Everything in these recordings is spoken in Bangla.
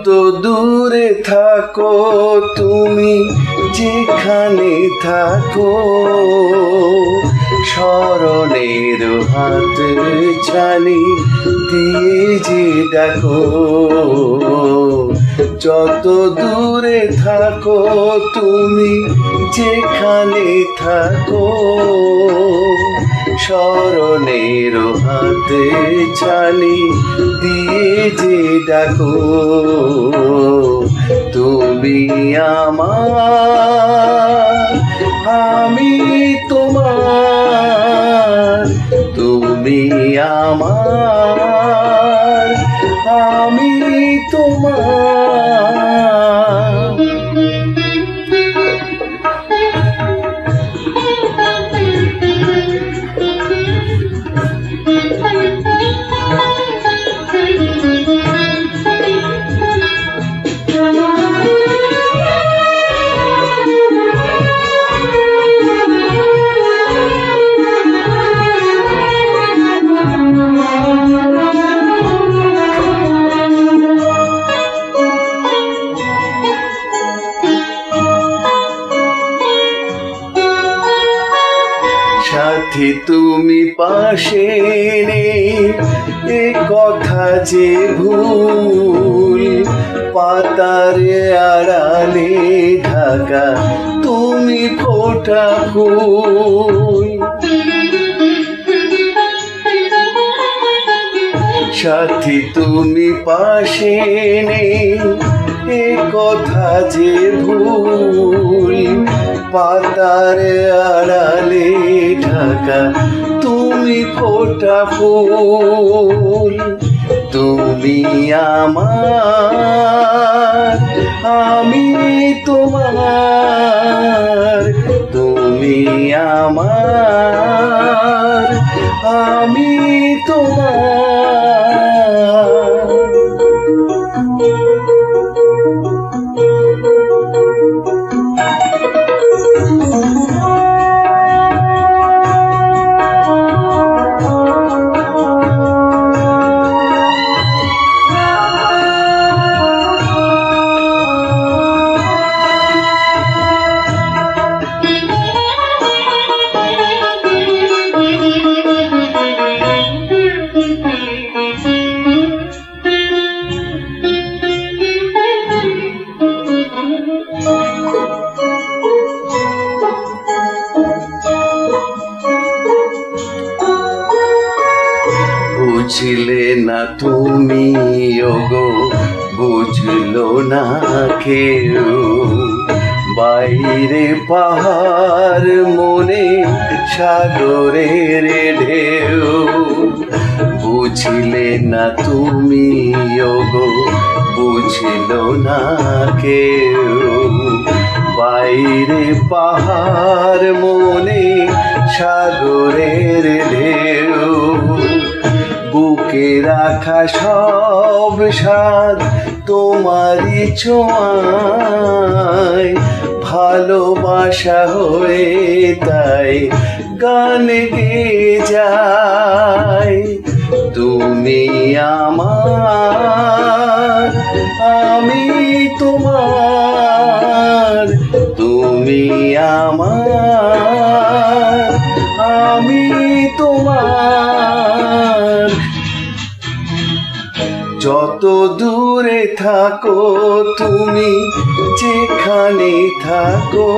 যত দূরে থাকো তুমি, যেখানে থাকো। স্মরণের হাত ছানি দিয়ে যে ডাকো যত দূরে থাকো তুমি যেখানে থাকো স্মরণের হাতে ছানি দিয়ে যে ডাকো, তুমি আমার, আমি তোমার, তুমি আমার, আমি তোমার। সাথী তুমি পাশে নেই, এ কথা যে ভুল। পাতারে আড়ালে ঢাকা তুমি ফোটা ফুল। সাথী তুমি পাশে নেই, এ কথা যে ভুল। পাতার আড়ালে ঢাকা তুমি ফোটা ফুল তুমি আমার আমি তোমার বুঝলে না তুমি, ওগো, বুঝলো না কেউ। বাইরে পাহাড়, মনে সাগরের ঢেউ। বুঝলে না তুমি, ওগো, বুঝলো না কেউ। বাইরে পাহাড়, মনে সাগরের ঢেউ। বুকে রাখা সব স্বাদ তোমারই ছোঁয়ায়। ভালোবাসা হয়ে তাই গান গেয়ে যায়। তুমি আমার, আমি তোমার। তুমি আমার যত দূরে থাকো তুমি যেখানে থাকো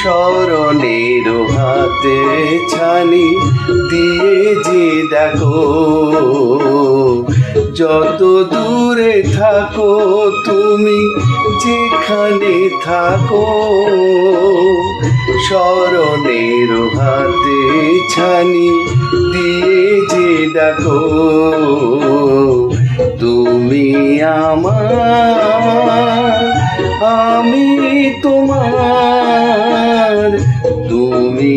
স্মরণের হাতে ছানি দিয়ে যে দেখো। যত দূরে থাকো, তুমি যেখানে থাকো, স্মরণের হাতে ছানি দিয়ে যে ডাকো, তুমি আমার, আমি তোমার, তুমি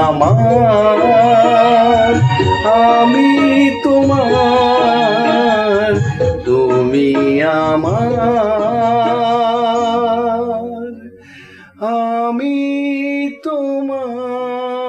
আমার, আমি আমি তোমার